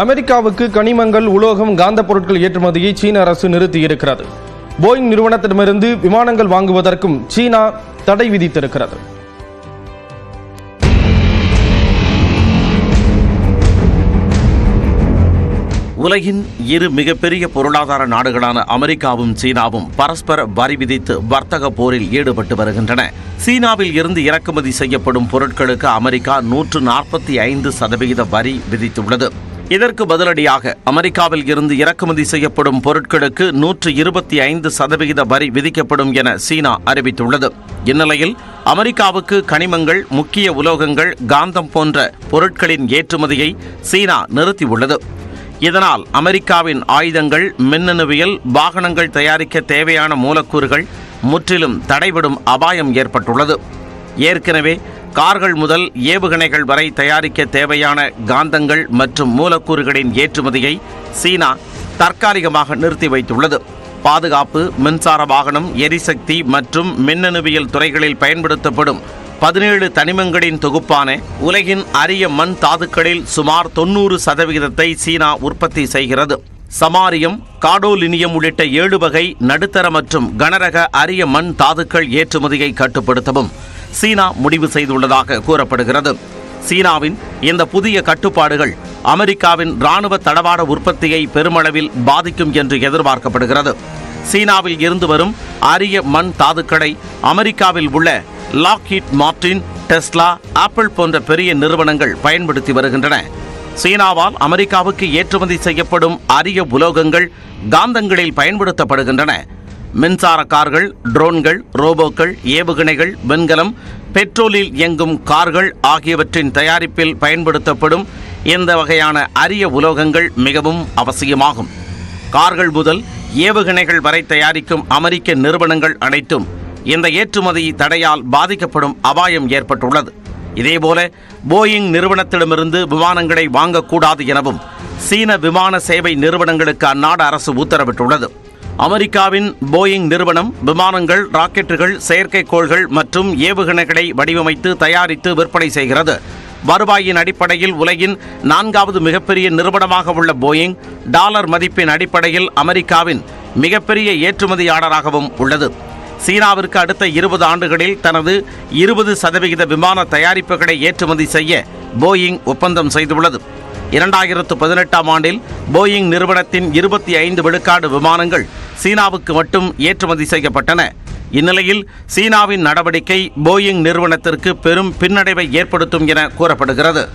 அமெரிக்காவுக்கு கனிமங்கள் உலோகம் காந்த பொருட்கள் ஏற்றுமதியை சீன அரசு நிறுத்தியிருக்கிறது. போயிங் நிறுவனத்திடமிருந்து விமானங்கள் வாங்குவதற்கும் சீனா தடை விதித்திருக்கிறது. உலகின் இரு மிகப்பெரிய பொருளாதார நாடுகளான அமெரிக்காவும் சீனாவும் பரஸ்பர வரி விதித்து வர்த்தக போரில் ஈடுபட்டு வருகின்றன. சீனாவில் இருந்து இறக்குமதி செய்யப்படும் பொருட்களுக்கு அமெரிக்கா நூற்று நாற்பத்தி ஐந்து சதவிகித வரி விதித்துள்ளது. இதற்கு பதிலடியாக அமெரிக்காவில் இருந்து இறக்குமதி செய்யப்படும் பொருட்களுக்கு நூற்று இருபத்தி ஐந்து சதவிகித வரி விதிக்கப்படும் என சீனா அறிவித்துள்ளது. இந்நிலையில் அமெரிக்காவுக்கு கனிமங்கள் முக்கிய உலோகங்கள் காந்தம் போன்ற பொருட்களின் ஏற்றுமதியை சீனா நிறுத்தியுள்ளது. இதனால் அமெரிக்காவின் ஆயுதங்கள் மின்னணுவியல் வாகனங்கள் தயாரிக்க தேவையான மூலக்கூறுகள் முற்றிலும் தடைபடும் அபாயம் ஏற்பட்டுள்ளது. ஏற்கனவே கார்கள் முதல் ஏவுகணைகள் வரை தயாரிக்க தேவையான காந்தங்கள் மற்றும் மூலக்கூறுகளின் ஏற்றுமதியை சீனா தற்காலிகமாக நிறுத்தி வைத்துள்ளது. பாதுகாப்பு மின்சார வாகனம் எரிசக்தி மற்றும் மின்னணுவியல் துறைகளில் பயன்படுத்தப்படும் பதினேழு தனிமங்களின் தொகுப்பான உலகின் அரிய மண் தாதுக்களில் சுமார் தொண்ணூறு சதவிகிதத்தை சீனா உற்பத்தி செய்கிறது. சமாரியம் காடோலினியம் உள்ளிட்ட ஏழு வகை நடுத்தர மற்றும் கனரக அரிய மண் தாதுக்கள் ஏற்றுமதியை கட்டுப்படுத்தவும் சீனா முடிவு செய்துள்ளதாக கூறப்படுகிறது. சீனாவின் இந்த புதிய கட்டுப்பாடுகள் அமெரிக்காவின் ராணுவ தளவாட உற்பத்தியை பெருமளவில் பாதிக்கும் என்று எதிர்பார்க்கப்படுகிறது. சீனாவில் இருந்து வரும் அரிய மண் தாதுக்களை அமெரிக்காவில் உள்ள லாக்ஹீட் மார்டின் டெஸ்லா ஆப்பிள் போன்ற பெரிய நிறுவனங்கள் பயன்படுத்தி வருகின்றன. சீனாவால் அமெரிக்காவுக்கு ஏற்றுமதி செய்யப்படும் அரிய உலோகங்கள் காந்தங்களில் பயன்படுத்தப்படுகின்றன. மின்சார கார்கள் ட்ரோன்கள் ரோபோக்கள் ஏவுகணைகள் வெண்கலம் பெட்ரோலில் இயங்கும் கார்கள் ஆகியவற்றின் தயாரிப்பில் பயன்படுத்தப்படும் இந்த வகையான அரிய உலோகங்கள் மிகவும் அவசியமாகும். கார்கள் முதல் ஏவுகணைகள் வரை தயாரிக்கும் அமெரிக்க நிறுவனங்கள் அனைத்தும் இந்த ஏற்றுமதி தடையால் பாதிக்கப்படும் அபாயம் ஏற்பட்டுள்ளது. இதேபோல போயிங் நிறுவனத்திடமிருந்து விமானங்களை வாங்கக்கூடாது எனவும் சீன விமான சேவை நிறுவனங்களுக்கு அந்நாடு அரசு உத்தரவிட்டுள்ளது. அமெரிக்காவின் போயிங் நிறுவனம் விமானங்கள் ராக்கெட்டுகள் செயற்கைக்கோள்கள் மற்றும் ஏவுகணைகளை வடிவமைத்து தயாரித்து விற்பனை செய்கிறது. வருவாயின் அடிப்படையில் உலகின் நான்காவது மிகப்பெரிய நிறுவனமாக உள்ள போயிங் டாலர் மதிப்பின் அடிப்படையில் அமெரிக்காவின் மிகப்பெரிய ஏற்றுமதியாளராகவும் உள்ளது. சீனாவிற்கு அடுத்த இருபது ஆண்டுகளில் தனது இருபது சதவிகித விமான தயாரிப்புகளை ஏற்றுமதி செய்ய போயிங் ஒப்பந்தம் செய்துள்ளது. இரண்டாயிரத்து பதினெட்டாம் ஆண்டில் போயிங் நிறுவனத்தின் இருபத்தி ஐந்து விழுக்காடு விமானங்கள் சீனாவுக்கு மட்டும் ஏற்றுமதி செய்யப்பட்டன. இந்நிலையில் சீனாவின் நடவடிக்கை போயிங் நிறுவனத்திற்கு பெரும் பின்னடைவை ஏற்படுத்தும் என கூறப்படுகிறது.